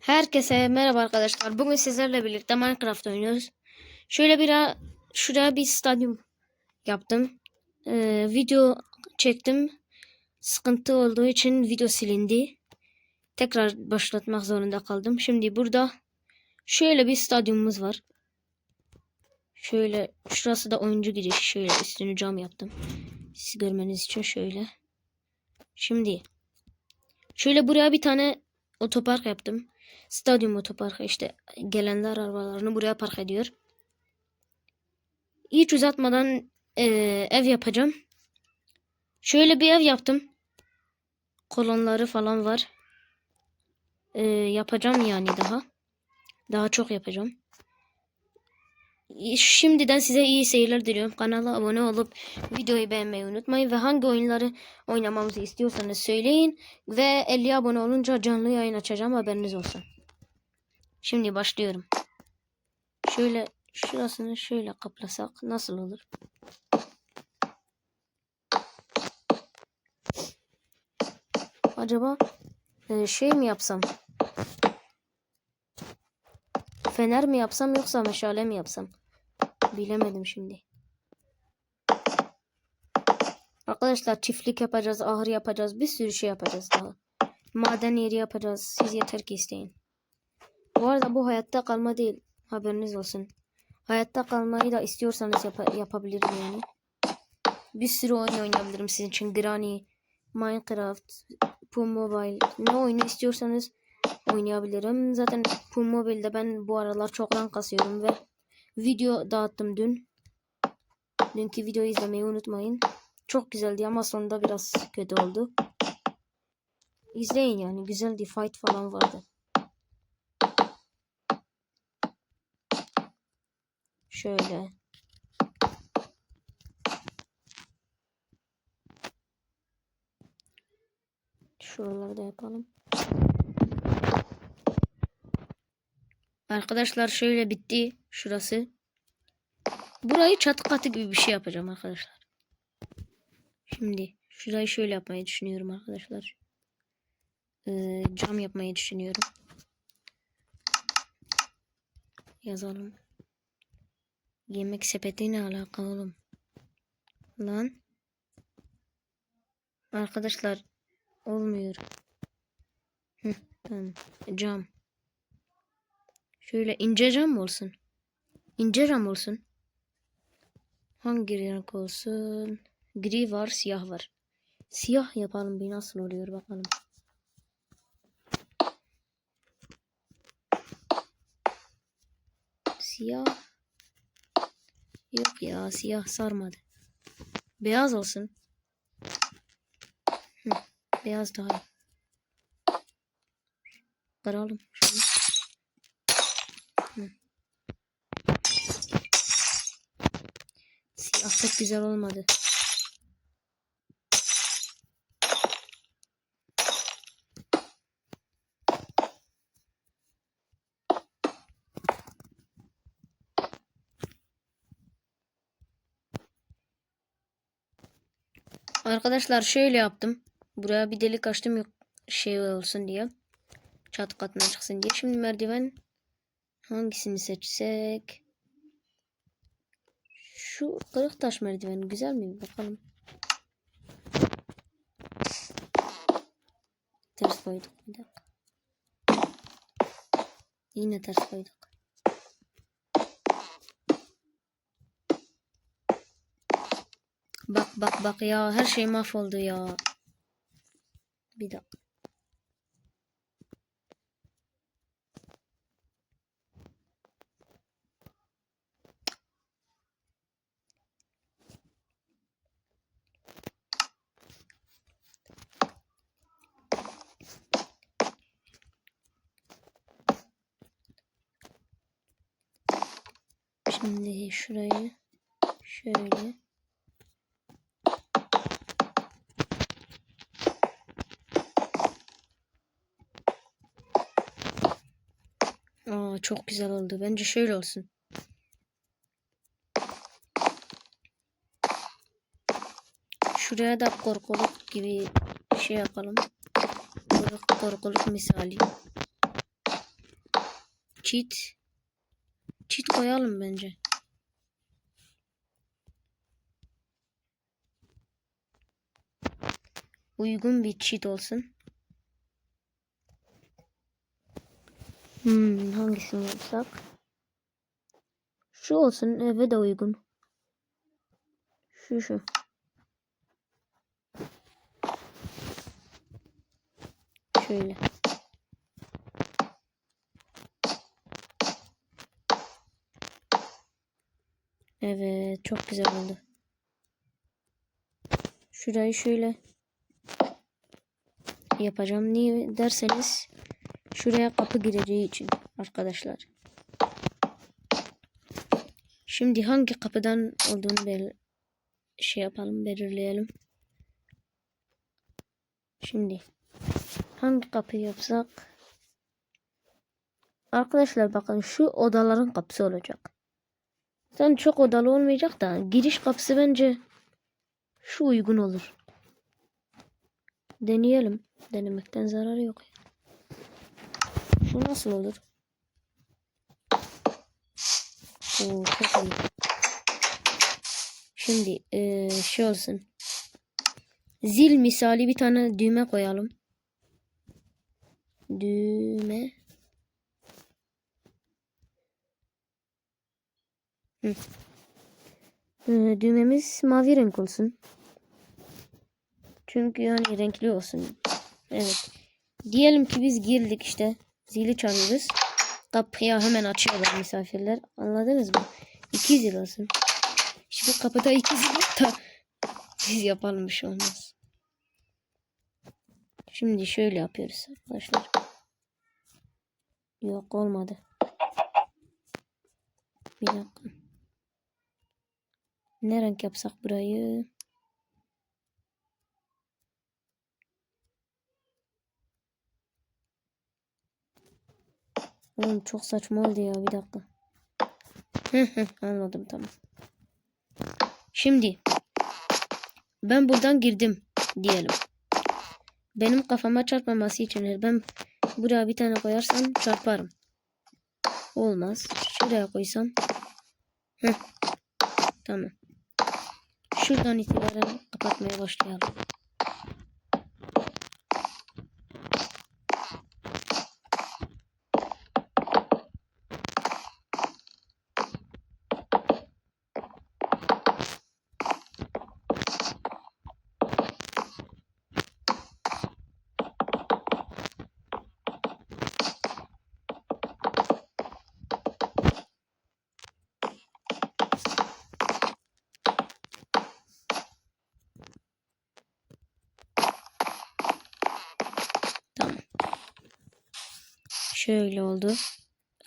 Herkese merhaba arkadaşlar. Bugün sizlerle birlikte Minecraft oynuyoruz. Şöyle bir şuraya bir stadyum yaptım. Ee, video çektim. Sıkıntı olduğu için video silindi. Tekrar başlatmak zorunda kaldım. Şimdi burada şöyle bir stadyumumuz var. Şöyle şurası da oyuncu girişi. Şöyle üstünü cam yaptım. Siz görmeniz için şöyle. Şimdi şöyle buraya bir tane otopark yaptım. Stadyum otoparkı işte gelenler arabalarını buraya park ediyor. Hiç uzatmadan eee, ev yapacağım. Şöyle bir ev yaptım. Kolonları falan var. Eee, yapacağım yani daha. Daha çok yapacağım. Şimdiden size iyi seyirler diliyorum. Kanala abone olup videoyu beğenmeyi unutmayın. Ve hangi oyunları oynamamızı istiyorsanız söyleyin. Ve 50 abone olunca canlı yayın açacağım haberiniz olsun. Şimdi başlıyorum. Şöyle şurasını şöyle kaplasak nasıl olur? Acaba e, şey mi yapsam? Fener mi yapsam yoksa meşale mi yapsam? Bilemedim şimdi. Arkadaşlar çiftlik yapacağız, ahır yapacağız, bir sürü şey yapacağız daha. Maden yeri yapacağız. Siz yeter ki isteyin. Bu arada bu hayatta kalma değil. Haberiniz olsun. Hayatta kalmayı da istiyorsanız yap yapabilirim yani. Bir sürü oyun oynayabilirim sizin için. Granny, Minecraft, Pum Mobile. Ne oyunu istiyorsanız oynayabilirim. Zaten Pum Mobile'de ben bu aralar çoktan kasıyorum ve video dağıttım dün. Dünkü videoyu izlemeyi unutmayın. Çok güzeldi ama sonunda biraz kötü oldu. İzleyin yani güzeldi. Fight falan vardı. Şöyle. Şuraları da yapalım. Arkadaşlar şöyle bitti. Şurası. Burayı çatı katı gibi bir şey yapacağım arkadaşlar. Şimdi şurayı şöyle yapmayı düşünüyorum arkadaşlar. Ee, cam yapmayı düşünüyorum. Yazalım. Yemek sepeti ne alaka oğlum? Lan. Arkadaşlar olmuyor. Hı. Cam. Şöyle ince cam olsun? İnce cam olsun. Hangi renk olsun? Gri var, siyah var. Siyah yapalım bir nasıl oluyor bakalım. Siyah. Yok ya siyah sarmadı. Beyaz olsun. Hı, beyaz daha iyi. Kıralım şunu. Hı. Siyah pek güzel olmadı. Arkadaşlar şöyle yaptım. Buraya bir delik açtım yok şey olsun diye. Çatı katına çıksın diye. Şimdi merdiven hangisini seçsek? Şu kırık taş merdiveni güzel mi? Bakalım. Ters koyduk bir dakika. Yine ters koyduk. Bak bak bak ya her şey mahvoldu ya. Bir dakika. Şimdi şurayı şöyle Aa, çok güzel oldu. Bence şöyle olsun. Şuraya da korkuluk gibi şey yapalım. Korkuluk, misali. cheat. Cheat koyalım bence. Uygun bir cheat olsun. Hmm, hangisini yapsak? Şu olsun eve de uygun. Şu şu. Şöyle. Evet, çok güzel oldu. Şurayı şöyle yapacağım. Niye derseniz şuraya kapı gireceği için arkadaşlar. Şimdi hangi kapıdan olduğunu bel şey yapalım, belirleyelim. Şimdi hangi kapıyı yapsak? Arkadaşlar bakın şu odaların kapısı olacak. Sen çok odalı olmayacak da giriş kapısı bence şu uygun olur. Deneyelim. Denemekten zararı yok. Şu nasıl olur? Oo, çok iyi. Şimdi eee, şey olsun. Zil misali bir tane düğme koyalım. Düğme. Hı. Ee, düğmemiz mavi renk olsun. Çünkü yani renkli olsun. Evet. Diyelim ki biz girdik işte. Zili çalıyoruz. Kapıya hemen açıyorlar misafirler. Anladınız mı? İki zil olsun. Şimdi kapıda iki zil yok da biz yapalım bir şey olmaz. Şimdi şöyle yapıyoruz arkadaşlar. Yok olmadı. Bir dakika. Ne renk yapsak burayı? Oğlum çok saçma oldu ya bir dakika. Anladım tamam. Şimdi ben buradan girdim diyelim. Benim kafama çarpmaması için ben buraya bir tane koyarsam çarparım. Olmaz. Şuraya koysam. Tamam. Şuradan itibaren kapatmaya başlayalım. Tamam. Şöyle oldu.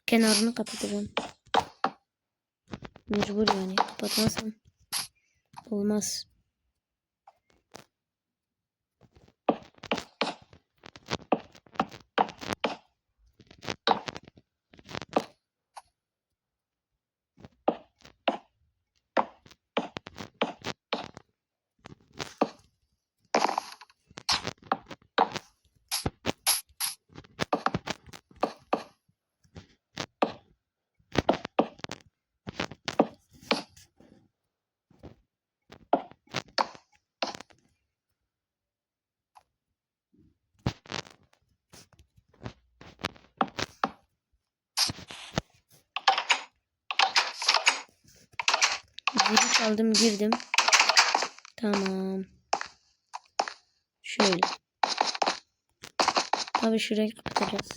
Kenarını kapatacağım. Mecbur yani. Kapatmazsam olmaz. Zili çaldım girdim. Tamam. Şöyle. Tabii şurayı kapatacağız.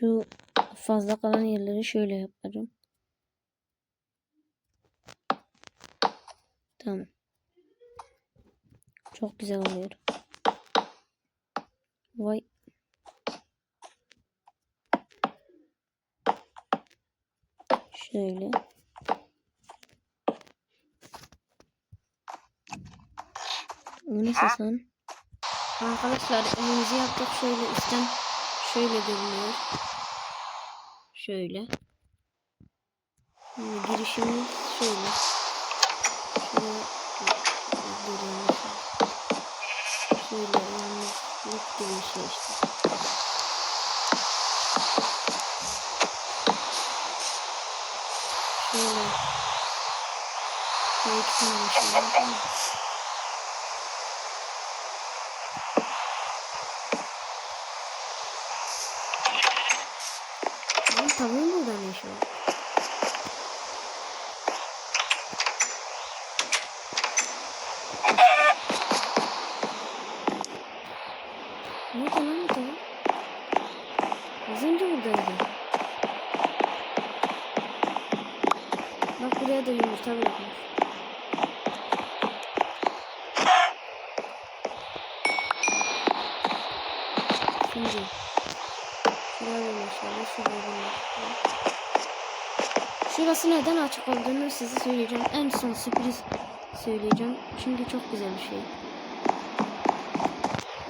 Şu fazla kalan yerleri şöyle yaparım. Tamam. Çok güzel oluyor. Vay. Şöyle. Bu ne ses? Arkadaşlar evimizi yaptık. Şöyle üstten şöyle görünüyor. Şöyle. Şimdi girişimiz şöyle. Şöyle. Şöyle yalnızlık gibi bir şey işte. Şöyle. Şöyle iki tane şey var. Lan tavuğun burada ne işi var? Nerede lan bu tavuk? Az önce buradaydı. Bak buraya da yumurta bırakmış. Şimdi Şuraya bulmuşlar, şuraya bulmuşlar. Şurası neden açık olduğunu size söyleyeceğim. En son sürpriz söyleyeceğim. Çünkü çok güzel bir şey.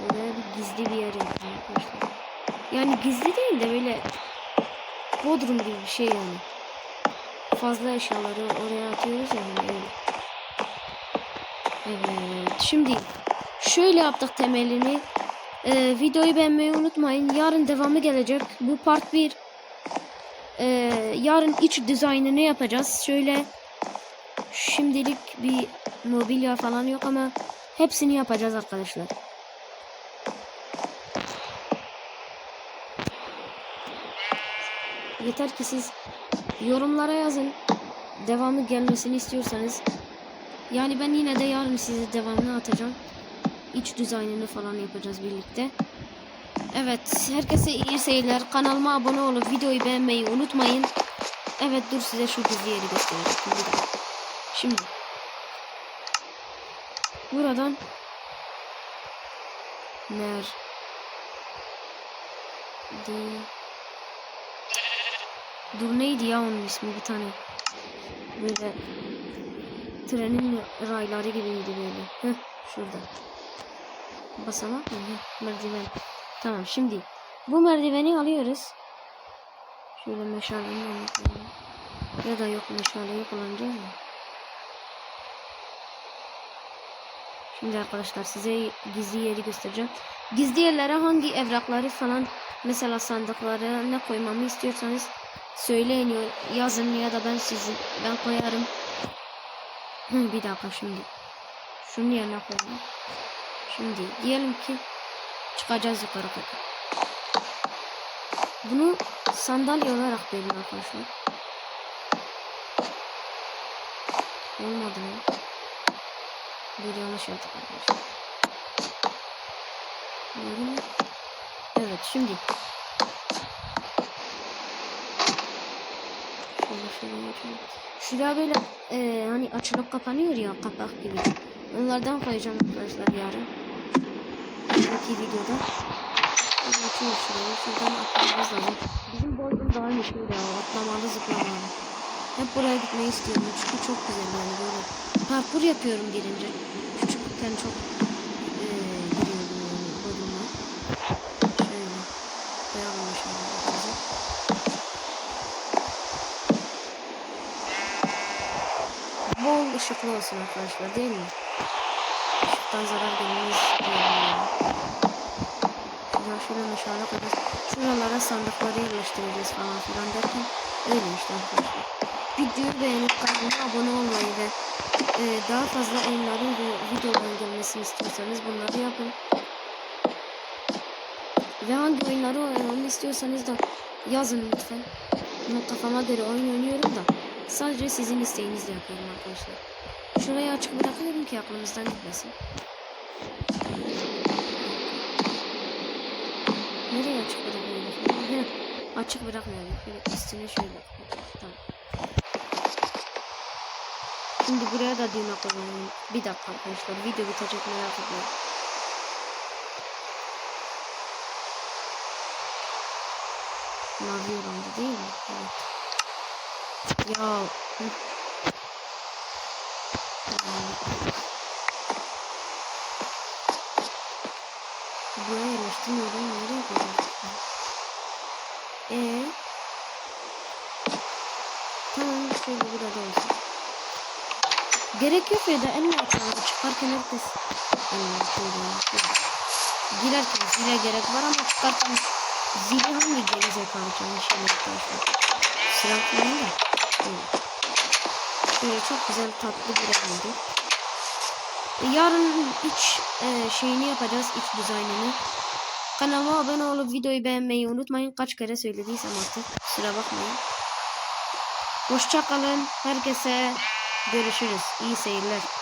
Oraya bir gizli bir yer arkadaşlar. Yani gizli değil de böyle bodrum gibi bir şey yani. Fazla eşyaları oraya atıyoruz ya hani öyle. Evet. Şimdi şöyle yaptık temelini. Ee, videoyu beğenmeyi unutmayın. Yarın devamı gelecek. Bu part 1. Ee, yarın iç dizaynını yapacağız. Şöyle şimdilik bir mobilya falan yok ama hepsini yapacağız arkadaşlar. Yeter ki siz yorumlara yazın. Devamı gelmesini istiyorsanız. Yani ben yine de yarın size devamını atacağım. İç dizaynını falan yapacağız birlikte. Evet, herkese iyi seyirler. Kanalıma abone olup videoyu beğenmeyi unutmayın. Evet, dur size şu gizli yeri dakika. Şimdi buradan ner de Dur neydi ya onun ismi bir tane. Böyle trenin rayları gibiydi böyle. Heh, şurada. Basamak mı? Merdiven. Tamam şimdi bu merdiveni alıyoruz. Şöyle meşalenin önüne Ya da yok meşaleyi kullanacağız ya. Şimdi arkadaşlar size gizli yeri göstereceğim. Gizli yerlere hangi evrakları falan mesela sandıkları ne koymamı istiyorsanız söyleyin yazın ya da ben sizin ben koyarım. Bir dakika şimdi. Şunu yerine koyalım. Şimdi diyelim ki çıkacağız yukarı kadar. Bunu sandalye olarak verin arkadaşlar. Olmadı mı? Bir yanlış yaptık arkadaşlar. Evet şimdi. Şuraya böyle e, hani açılıp kapanıyor ya kapak gibi. Onlardan koyacağım arkadaşlar yarın. Sonraki videoda. Geçiyor şuraya. Şuradan atlamamız lazım. Bizim boydum daha şöyle ya. Atlamalı zıplamalı. Hep buraya gitmeyi istiyorum. Çünkü çok güzel yani böyle. Parkur yapıyorum girince. Küçükken çok e, giriyordum yani boyduma. Şöyle. Güzel. Bol ışıklı olsun arkadaşlar değil mi? Işıktan zarar gelmez. Şuradan şöyle meşale koyacağız. Şuralara sandıkları yerleştireceğiz falan filan derken öyle işte arkadaşlar. Videoyu beğenip kanalıma abone olmayı ve e, daha fazla oyunların ve videoların gelmesini istiyorsanız bunları yapın. Ve hangi oyunları oynamamı istiyorsanız da yazın lütfen. Ben kafama göre oyun oynuyorum da sadece sizin isteğinizle yapıyorum arkadaşlar. Şurayı açık bırakıyorum ki aklınızdan gitmesin. Nereye açık bırakıyorum? Açık bırakmayalım. Şöyle üstüne şöyle. Tamam. Şimdi buraya da düğme koyalım. Bir dakika arkadaşlar. Video bitecek merak etmeyin. Mavi orandı değil mi? Evet. Ya. hı. Tamam. Buraya yerleştirmiyorum. Nereye koyacağım? Ee? Tamam şöyle burada olsun. Gerek yok ya da en ekranı çıkarken herkes Girerken zile gerek var ama çıkarken zili hangi geri zekalı çalmış arkadaşlar. Sıra falan da. Evet. Şöyle çok güzel tatlı bir oldu. E, Yarın iç e, şeyini yapacağız iç dizaynını. Kanalıma abone olup videoyu beğenmeyi unutmayın. Kaç kere söylediysem artık. Sıra bakmayın. Hoşça kalın. Herkese görüşürüz. İyi seyirler.